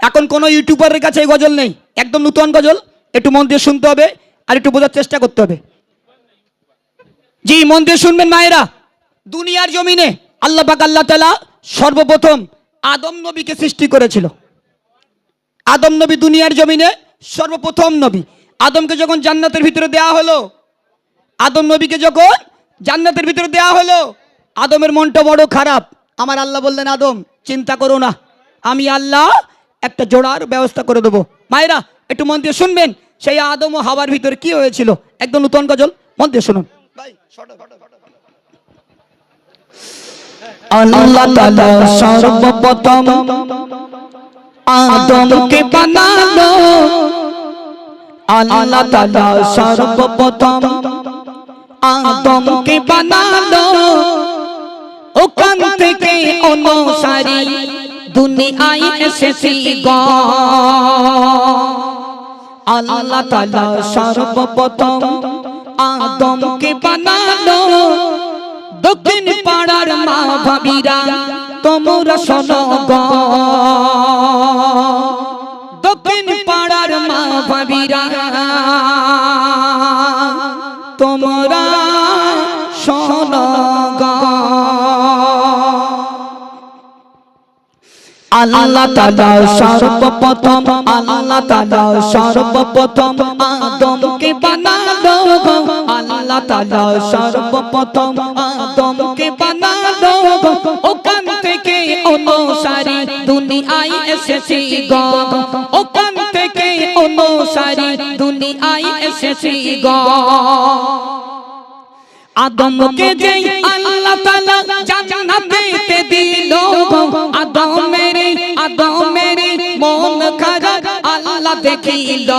এখন কোনো ইউটিউবারের কাছে এই গজল নেই। একদম নতুন গজল। একটু মন দিয়ে শুনতে হবে আর একটু বোঝার চেষ্টা করতে হবে। জি, মন দিয়ে শুনবেন মায়েরা। দুনিয়ার জমিনে আল্লাহ পাক আল্লাহ তালা সর্বপ্রথম আদম নবীকে সৃষ্টি করেছিল। আদম নবী দুনিয়ার জমিনে সর্বপ্রথম নবী। আদমকে যখন জান্নাতের ভিতরে দেয়া হলো, আদম নবীকে যখন জান্নাতের ভিতরে দেয়া হলো, আদমের মনটা বড় খারাপ। আমার আল্লাহ বললেন, আদম, চিন্তা করো না। আমি আল্লাহ একটা জোড়ার ব্যবস্থা করে দেবো। মায়েরা একটু মন দিয়ে শুনবেন সেই আদম ও হাওয়ার ভিতরে কি হয়েছিল? একদম নূতন গজল মন দিয়ে শুনুন। আল্লাহ তাআলা সর্বপ্রথম আদমকে বানালো। আল্লাহ তাআলা সর্বপ্রথম আদমকে বানালো। ওখান থেকে অনুসারী দুনিয়ায় এসেছি গ। আল্লাহ তালা সর্বপ্রথম আদমকে বানালো। দক্ষিণ পাড়ার মা ভাবিরা, তোমরা শোনো গ। আল্লাহ তাআলা সর্বপ্রথম, আল্লাহ তাআলা সর্বপ্রথম আদমকে বানালো। আল্লাহ তাআলা সর্বপ্রথম আদমকে বানালো। ওখান থেকে অনুসারী দুনিয়ায় এসেছি গো। ওখান থেকে অনুসারী দুনিয়ায় এসেছি গো। আদমকে যে আল্লাহ তাআলা জান্নাতে দিল গো আদমের মেরে মন খারাপ আল্লাহ দেখিল।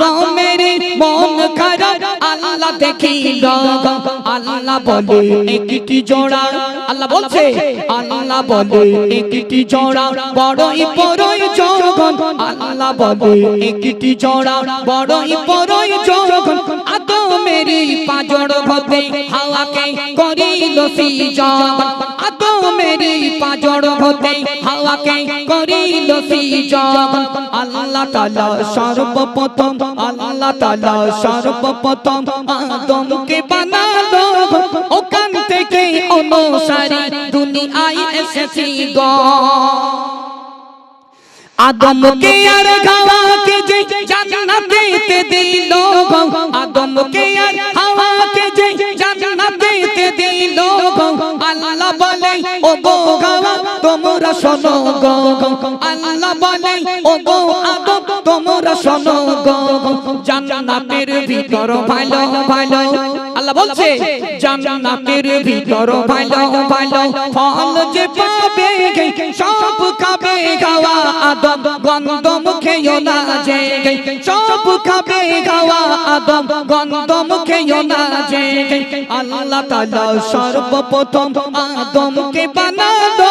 গো মেরে মন খারাপ আল্লাহ দেখিল। আল্লাহ বলে, একটি জোড়া আল্লাহ বলছে, আল্লাহ বলে, একটি জোড়া বড়ই বড়ই জগন আল্লাহ বলে, একটি জোড়া বড়ই বড়ই জগন আদমের পাজর হতে হাওয়াকে করিল সিজন আদমের পাজর হতে হাওয়াকে করিল সিজন আল্লাহ তাআলা সর্বপ্রথম, আল্লাহ তাআলা সর্বপ্রথম আদমকে বানালো ওখান থেকে অনুসারী দুনিয়ায় এসেছি গো। আদমকে আর হাওয়াকে যে জান্নাতে দিল গো। আদমকে আর হাওয়াকে যে জান্নাতে দিল গো। আল্লাহ বলে, ও গো হাওয়া, তোমরা শোনো গো। আল্লাহ বলে, ও গো আদম তোমরা শোনো গো। জান্নাতের ভিতর ভালো ভালো আল্লাহ বলছে জান্নাতের ভিতর ভালো ভালো ফল যে পাবে সব খাবে গাওয়া আদম গন্ধ মুখেও না যে। সব খাবে গাওয়া আদম গন্ধ মুখেও না যে। আল্লাহ তাআলা সর্বপ্রথম আদমকে বানালো।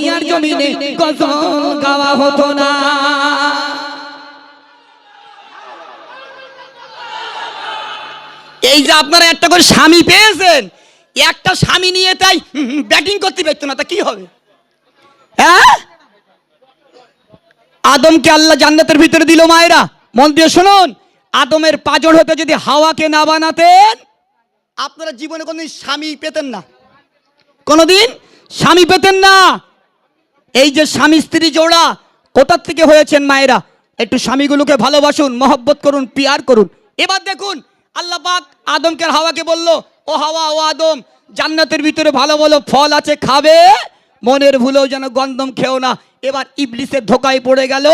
দুনিয়ার জমিনে গজল গাওয়া হতো না। এই যে আপনারা একটা করে স্বামী পেয়েছেন, একটা স্বামী নিয়ে তাই ব্যাটিং করতে পারতো না, তা কি হবে? হ্যাঁ? আদমকে আল্লাহ জান্নাতের ভিতরে দিল মায়েরা। মন দিয়ে শুনুন, আদমের পাজর হতে যদি হাওয়াকে না বানাতেন, আপনারা জীবনে কোনদিন স্বামী পেতেন না। কোনোদিন স্বামী পেতেন না। এই যে স্বামী স্ত্রী জোড়া, কোথার থেকে হয়েছেন মায়েরা? একটু স্বামীগুলোকে ভালোবাসুন, মহব্বত করুন, পিয়ার করুন। এবার দেখুন, আল্লাহ পাক আদমকে হাওয়াকে বলল, ও হাওয়া, ও আদম, জান্নাতের ভিতরে ভালো ভালো ফল আছে, খাবে? মনের ভুলেও যেন গন্ধম খেও না। এবার ইবলিসের ধোকায় পড়ে গেল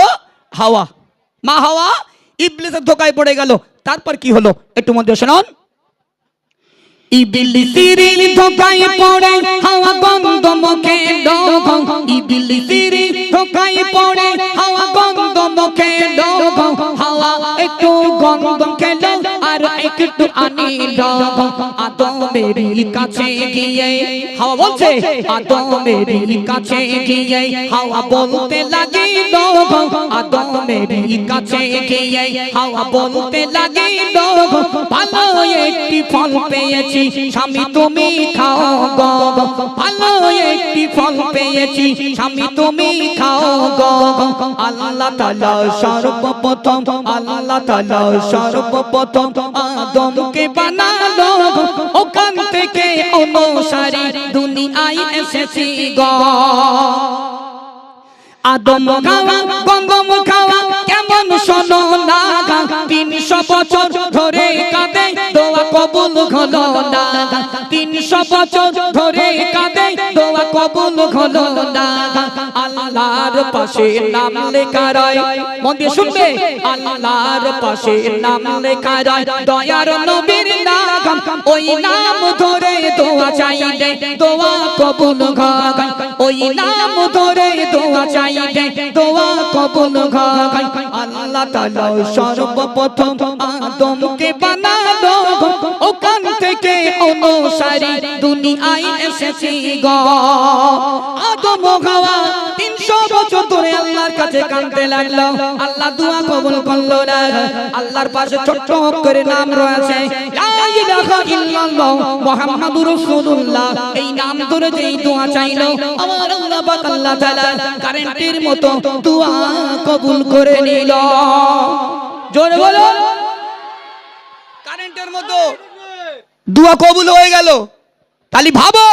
হাওয়া। মা হাওয়া, ইবলিসের ধোকায় পড়ে গেল। তারপর কি হলো? একটু মধ্যে শুনুন। ইবিলিসির ধোকায় পড়ে, হাওয়া গন্ধ মুখে লোক ইবিলিসির ধোকায় পড়ে, হাওয়া গন্ধ মুখে লোক হাওয়া একটু গন্ধ একটু আনিল আদমের কাছে গিয়ে হাওয়া বলছে আদমের কাছে গিয়ে হাওয়া বলতে লাগিল। আদমের কাছে গিয়ে হাওয়া বলতে লাগিল। ভালো একটি ফল পেয়েছি, স্বামী তুমি খাও ভালো একটি ফল পেয়েছি, স্বামী তুমি খাও আল্লাহ সর্বপ্রথম আল্লাহ সর্বপ্রথম আদমকে বানালো। ওখান থেকে অনুসারী দুনিয়ায় এসেছি গো। আদম খাওয়া, গঙ্গম খাওয়া, কেমন শোনো না তিনশো বছর ধরে কাঁদে, দোয়া কবুল হলো না তিনশো বছর ধরে কাঁদে কবুল হলো না আল্লাহর পাশে নাম লেখা রয়। মন শুনবে, আল্লাহর পাশে নাম লেখা রয়। দয়ার নবীর নাম ওই নাম ধরে দোয়া চাইলে দোয়া কবুল হয় ওই নাম ধরে দোয়া চাইলে দোয়া কবুল হয় আল্লাহ তাআলা সর্বপ্রথম আদমকে অনুসারী দুনিয়ায় এসেছি গো। আদম হাওয়া তিনশো বছর ধরে আল্লাহর কাছে কাঁদতে লাগল। আল্লাহ দোয়া কবুল করল না। আল্লাহর পাশে ছোট্ট করে নাম রয়েছে। কারেন্টের মতো দুয়া কবুল হয়ে গেল। তাহলে ভাবো।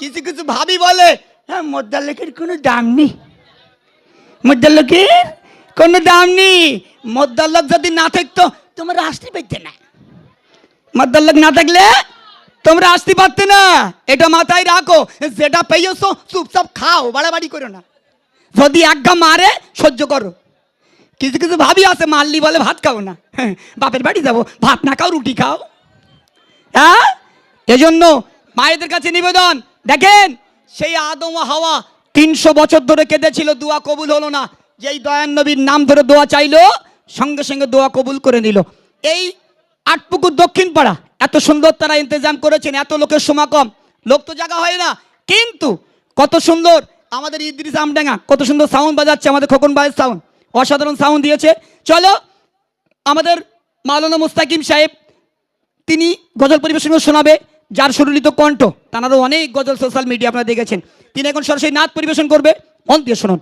কিছু কিছু ভাবি বলে হ্যাঁ মোদ্দার লোকের কোনো দাম নেই। মোদ্দার লোকের কোনো দাম নেই। মোদ্দার লোক যদি না থাকতো তোমরা আসতে পারতে না। মোদ্দার লোক না থাকলে তোমরা আসতে পারতে না। এটা মাথায় রাখো যেটা পেয়েছ চুপচাপ খাও বাড়াবাড়ি করো না। যদি এক একঘা মারে সহ্য করো। কিছু কিছু ভাবি আছে মারলি বলে ভাত খাও না। হ্যাঁ, বাপের বাড়ি যাব ভাত না খাও রুটি খাও। হ্যাঁ? এজন্য মায়েদের কাছে নিবেদন। দেখেন, সেই আদম হাওয়া তিনশো বছর ধরে কেঁদেছিল, দোয়া কবুল হলো না। যেই দয়ান নবীর নাম ধরে দোয়া চাইলো, সঙ্গে সঙ্গে দোয়া কবুল করে নিল। এই আটপুকুর দক্ষিণ পাড়া, এত সুন্দর তারা ইন্তজাম করেছেন, এত লোকের সমাগম। লোক তো জায়গা হয় না। কিন্তু কত সুন্দর আমাদের ইদ্রিস আমডাঙ্গা, কত সুন্দর সাউন্ড বাজাচ্ছে আমাদের খোকন ভাইয়ের সাউন্ড অসাধারণ সাউন্ড দিয়েছে। চলো, আমাদের মাওলানা মুস্তাকিম সাহেব তিনি গজল পরিবেশন শোনাবে, যার সুরলিত কণ্ঠ। তানারও অনেক গজল সোশ্যাল মিডিয়া আপনারা দেখেছেন। তিনি এখন সরাসরি নাচ পরিবেশন করবে। মন শুনুন।